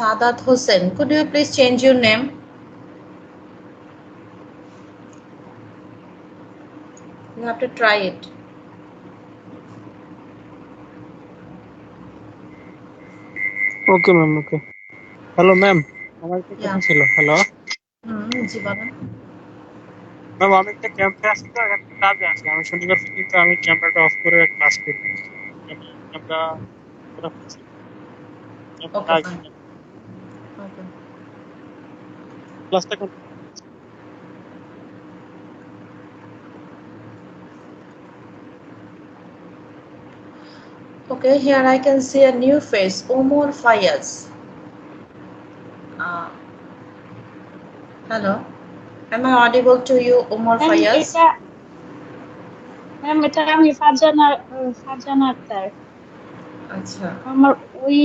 Sadat Hussain. Could you please change your name? You have to try it. Okay ma'am okay hello ma'am আমার একটা. কথা ছিল hello হুম জি বলেন ma'am আমি একটা ক্যাম্পে আসছি তো একটা কাজে আসি আমি শনিবার কিন্তু আমি ক্যামেরাটা অফ করে ক্লাস করি camera Okay, fine. Okay. ক্লাসটা Okay, here I can see a new face, Omar Fayaz. Uh, hello, am I audible to you, Omar ma'am Fayaz? এটা ম্যাম এটা আমি ফারজানা আহ, ফারজানা আক্তার আচ্ছা আমার ওই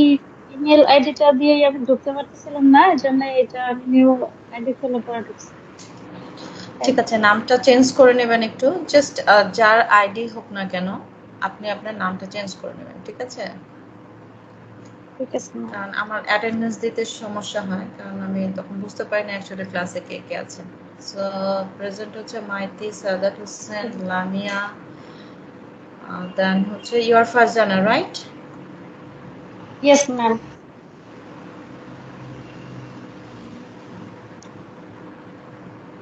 ইমেল আইডিটা দিয়ে আমি ঢুকতে পারতেছিলাম না এর জন্য এটা আমি নিউ আইডি খুলে পরে ঢুকছি। ঠিক আছে নামটা চেঞ্জ করে নেবেন একটু। জাস্ট যার আইডি হোক না কেন আপনি আপনার নামটা চেঞ্জ করে নেবেন ঠিক আছে? ঠিক আছে কারণ আমার অ্যাটেন্ডেন্স দিতে সমস্যা হয় কারণ আমি তখন বুঝতে পারি না অ্যাকচুয়ালি ক্লাসে কে কে আছে। সো প্রেজেন্ট হচ্ছে মাইতি সাদাত হোসেন লামিয়া দেন হচ্ছে your Farzana right yes ma'am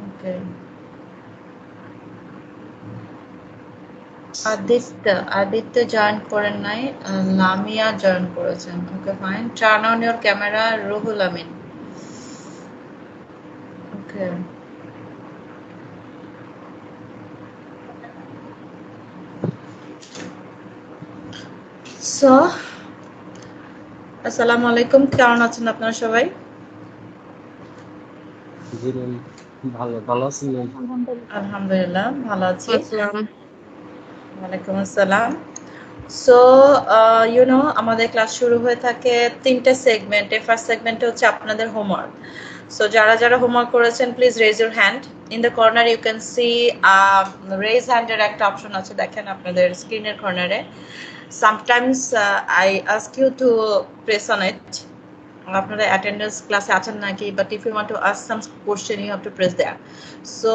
okay Aditya Aditya join করেন নাই লামিয়া জয়েন করেছেন okay fine turn on your camera Ruhul Amin okay so আসসালামু আলাইকুম কেমন আছেন আপনারা সবাই? জি ম্যাম ভালো ভালো আছি আলহামদুলিল্লাহ। আলহামদুলিল্লাহ ভালো আছি। ওয়ালাইকুম আসসালাম। সো ইউ নো আমাদের ক্লাস শুরু হয়ে থাকে তিনটে সেগমেন্টে ফার্স্ট সেগমেন্টে হচ্ছে আপনাদের হোমওয়ার্ক সো যারা যারা হোমওয়ার্ক করেছেন please raise your hand in the corner you can see raise হ্যান্ডের একটা অপশন আছে দেখেন আপনাদের স্ক্রিনের কর্নারে sometimes I ask you to press on it আপনারা অ্যাটেন্ডেন্স ক্লাসে আছেন নাকি? But if you want to ask some question you have to press there so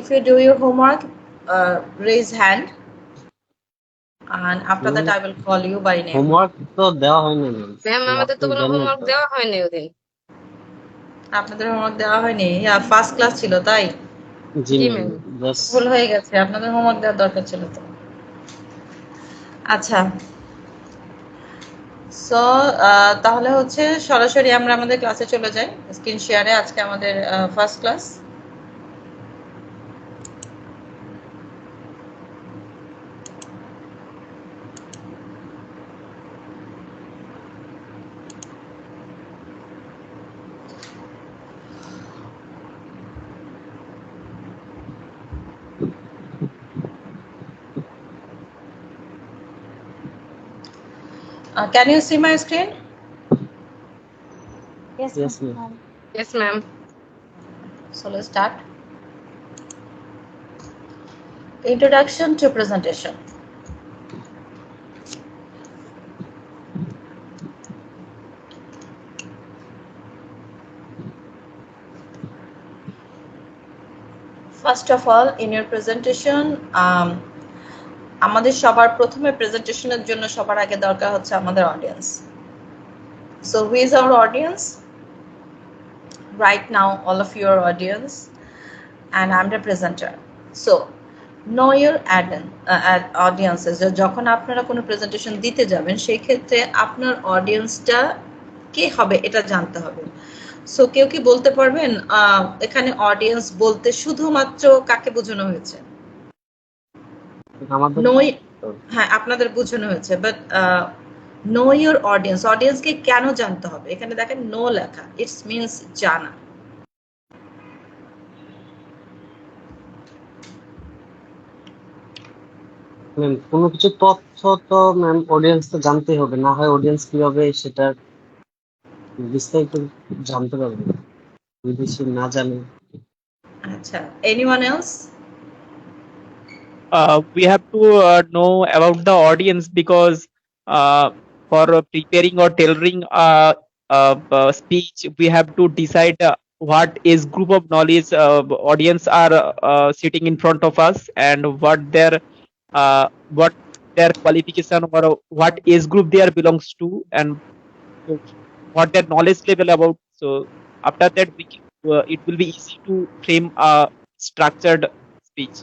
if you do your homework raise hand and after that I will call you by name. Homework তো দেওয়া হয়নি ma'am ma'am আমাদের তো কোনো homework দেওয়া হয়নি ওদিন আপনাদের হোমওয়ার্ক দেওয়া হয়নি? ফার্স্ট ক্লাস ছিল তাই? জি ম্যাম ভুল হয়ে গেছে। আপনাদের হোমওয়ার্ক দেওয়ার দরকার ছিল তো। আচ্ছা। সো তাহলে হচ্ছে সরাসরি আমরা আমাদের ক্লাসে চলে যাই। স্ক্রিন শেয়ারে আজকে আমাদের first class Uh, can you see my screen? Yes, yes, ma'am. Yes, ma'am. So let's start. Introduction to presentation. First of all, in your presentation, um, আমাদের সবার প্রথমে প্রেজেন্টেশনের জন্য সবার আগে দরকার হচ্ছে আমাদের audience so who is our audience right now all of your audience and I am ad, uh, ad audiences যে যখন আপনারা কোনো প্রেজেন্টেশন দিতে যাবেন সেই ক্ষেত্রে আপনার অডিয়েন্সটা কে হবে এটা জানতে হবে। সো কেউ কি বলতে পারবেন? এখানে অডিয়েন্স বলতে শুধুমাত্র কাকে বোঝানো হয়েছে? নো হ্যাঁ আপনাদের বোঝানো হয়েছে বাট নো ইউর অডিয়েন্স অডিয়েন্সকে কেন জানতে হবে? এখানে দেখেন নো লেখা ইটস মিনস জানা। ম্যাম কোনো কিছু তথ্য তো ম্যাম অডিয়েন্স তো জানতেই হবে না হয় অডিয়েন্স কীভাবে সেটা বিস্তারিত জানতে পারবে। যদি সে না জানে। আচ্ছা anyone else uh, we have to uh, know about the audience because uh, for preparing or tailoring a uh, uh, speech, we have to decide uh, what is group of knowledge uh, audience are uh, sitting in front of us and what their uh, what their qualification or what age group they are belongs to and what their knowledge level about. So after that, we uh, it will be easy to frame a structured speech.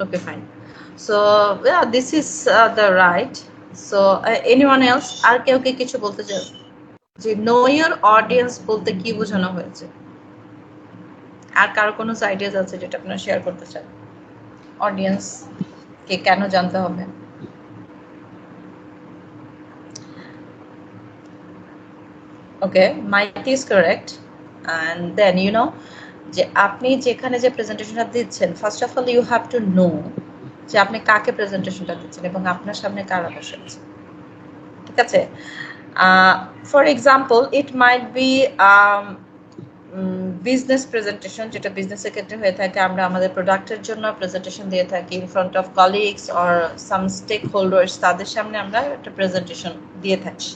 Okay, fine. So yeah, this is uh, the right. So uh, anyone else? আর কেউ কি কিছু বলতে চাও যে no ইয়ার audience বলতে কি বোঝানো হয়েছে আর কারও কোনো আইডিয়াস আছে যেটা আপনারা শেয়ার করতে চান অডিয়েন্স কে কেন জানতে হবে okay might is correct and then you know যে আপনি যেখানে যে প্রেজেন্টেশনটা দিচ্ছেন first of all you have to know যে আপনি কাকে প্রেজেন্টেশনটা দিচ্ছেন এবং আপনার সামনে কারা বসে আছে? ঠিক আছে for example it might be business presentation যেটা বিজনেসের ক্ষেত্রে হয়ে থাকে, আমরা আমাদের প্রোডাক্টের জন্য প্রেজেন্টেশন দিয়ে থাকি in front of colleagues or some stakeholders তাদের সামনে আমরা একটা প্রেজেন্টেশন দিয়ে থাকি।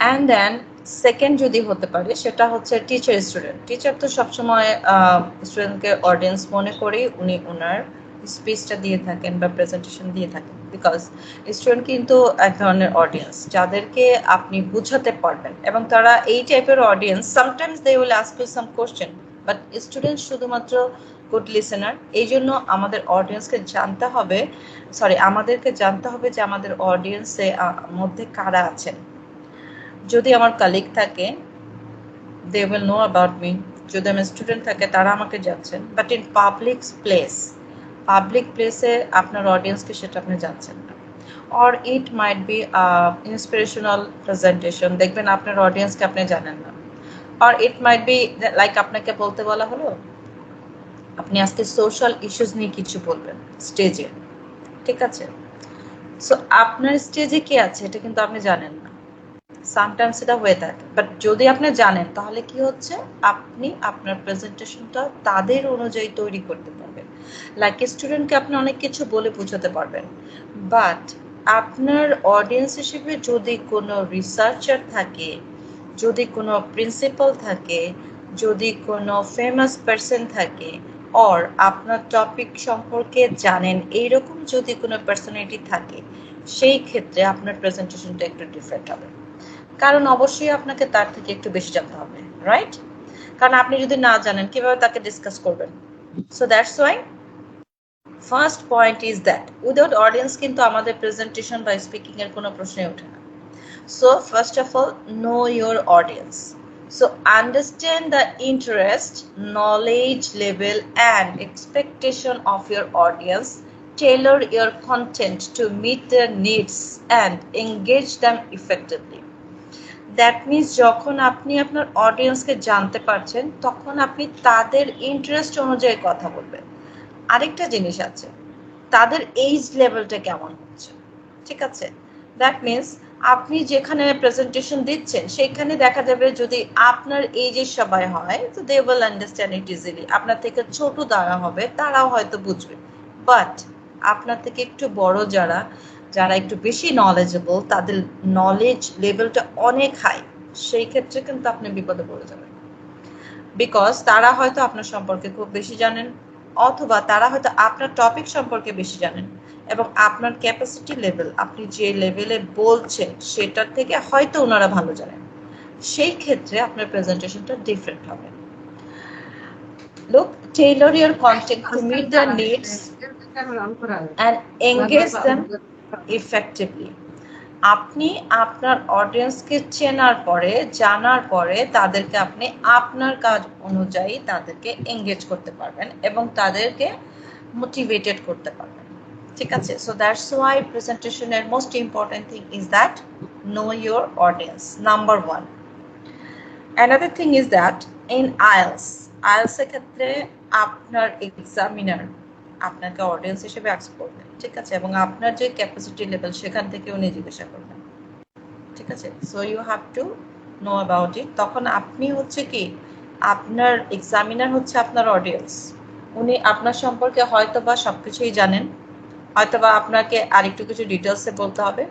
অ্যান্ড দেন সেকেন্ড যদি হতে পারে, সেটা হচ্ছে টিচার স্টুডেন্ট টিচার তো সবসময় স্টুডেন্টকে অডিয়েন্স মনে করেই উনি ওনার স্পিচটা দিয়ে থাকেন বা প্রেজেন্টেশন দিয়ে থাকেন। বিকজ স্টুডেন্ট কিন্তু এক ধরনের অডিয়েন্স যাদেরকে আপনি বুঝাতে পারবেন। এবং তারা এই টাইপের audience sometimes they will ask you some question but student শুধুমাত্র গুড লিসেনার এই জন্য আমাদের অডিয়েন্সকে জানতে হবে সরি আমাদেরকে জানতে হবে যে আমাদের অডিয়েন্সে মধ্যে কারা আছেন। যদি আমার কালিগ থাকে they will know about me যদি আমার স্টুডেন্ট থাকে, তারা আমাকে যাচ্ছেন but in public place public প্লেসে আপনার অডিয়েন্সকে সেটা আপনি যাচ্ছেন না। Or it might be inspirational presentation দেখবেন আপনার অডিয়েন্সকে আপনি জানেন না। Or it might be like আপনাকে বলতে বলা হলো, আপনি আজকে সোশ্যাল ইস্যুস নিয়ে কিছু বলবেন স্টেজে ঠিক আছে? সো আপনার স্টেজে কে আছে, এটা কিন্তু আপনি জানেন না। সামটাইমস এটা হয়ে থাকে। বাট যদি আপনি জানেন, তাহলে কি হচ্ছে? আপনি আপনার প্রেজেন্টেশনটা তাদের অনুযায়ী তৈরি করতে পারবেন। লাইক স্টুডেন্টকে আপনি অনেক কিছু বলে বোঝাতে পারবেন। বাট আপনার অডিয়েন্স হিসেবে যদি কোনো রিসার্চার থাকে, যদি কোনো প্রিন্সিপাল থাকে, যদি কোনো ফেমাস পার্সন থাকে অর আপনার টপিক সম্পর্কে জানেন, এইরকম যদি কোনো পার্সোনালিটি থাকে, সেই ক্ষেত্রে আপনার প্রেজেন্টেশনটা একটু ডিফারেন্ট হবে। কারণ অবশ্যই আপনাকে তার থেকে একটু বেশি জানতে হবে রাইট কারণ আপনি যদি না জানেন, কীভাবে তাকে ডিসকাস করবেন? So that's why first point is that without audience কিন্তু আমাদের প্রেজেন্টেশন বা স্পিকিং এর কোনো প্রশ্নই ওঠে না। So first of all know your audience so understand the interest knowledge level and expectation of your audience tailor your content to meet their needs and engage them effectively. That means যখন আপনি আপনার অডিয়েন্সকে জানতে পারছেন, তখন আপনি তাদের interest অনুযায়ী কথা বলবেন। আরেকটা জিনিস আছে, তাদের এইজ লেভেলটা কেমন হচ্ছে? ঠিক আছে? দ্যাট মিনস আপনি যেখানে প্রেজেন্টেশন দিচ্ছেন সেখানে দেখা যাবে যদি আপনার এইজের সবাই হয়, তো they will understand it easily আপনার থেকে ছোট দ্বারা হবে, তারাও হয়তো বুঝবে। বাট আপনার থেকে একটু বড় যারা যারা একটু বেশি নলেজেবল তাদের নলেজ লেভেলটা অনেক হাই সেই ক্ষেত্রে কিন্তু আপনি বিপদে পড়ে যাবেন। বিকজ তারা হয়তো আপনার সম্পর্কে খুব বেশি জানেন অথবা তারা হয়তো আপনার টপিক সম্পর্কে বেশি জানেন এবং আপনার ক্যাপাসিটি লেভেল আপনি যে লেভেলে বলছেন সেটার থেকে হয়তো ওনারা ভালো জানেন। সেই ক্ষেত্রে আপনার প্রেজেন্টেশনটা ডিফারেন্ট হবে। Look, tailor your content to meet their needs and engage them effectively. আপনি আপনার অডিয়েন্সকে চেনার পরে, জানার পরে তাদেরকে আপনি আপনার কাজ অনুযায়ী তাদেরকে এঙ্গেজ করতে পারবেন এবং তাদেরকে মোটিভেটেড করতে পারবেন। ঠিক আছে? So that's why প্রেজেন্টেশনের most important thing is that know your audience number one another thing is that in IELTS আইএলসের ক্ষেত্রে আপনার এক্সামিনার আপনাকে অডিয়েন্স হিসেবে অ্যাক্স করবেন ঠিক আছে? এবং আপনার যে ক্যাপাসিটি লেভেল সেখান থেকে উনি জিজ্ঞাসা করবেন ঠিক আছে? So you have to know about it তখন আপনি হচ্ছে কি, আপনার এক্সামিনার হচ্ছে আপনার অডিয়েন্স উনি আপনার সম্পর্কে হয়তো বা সব কিছুই জানেন হয়তো বা আপনাকে আরেকটু কিছু ডিটেলসে বলতে হবে।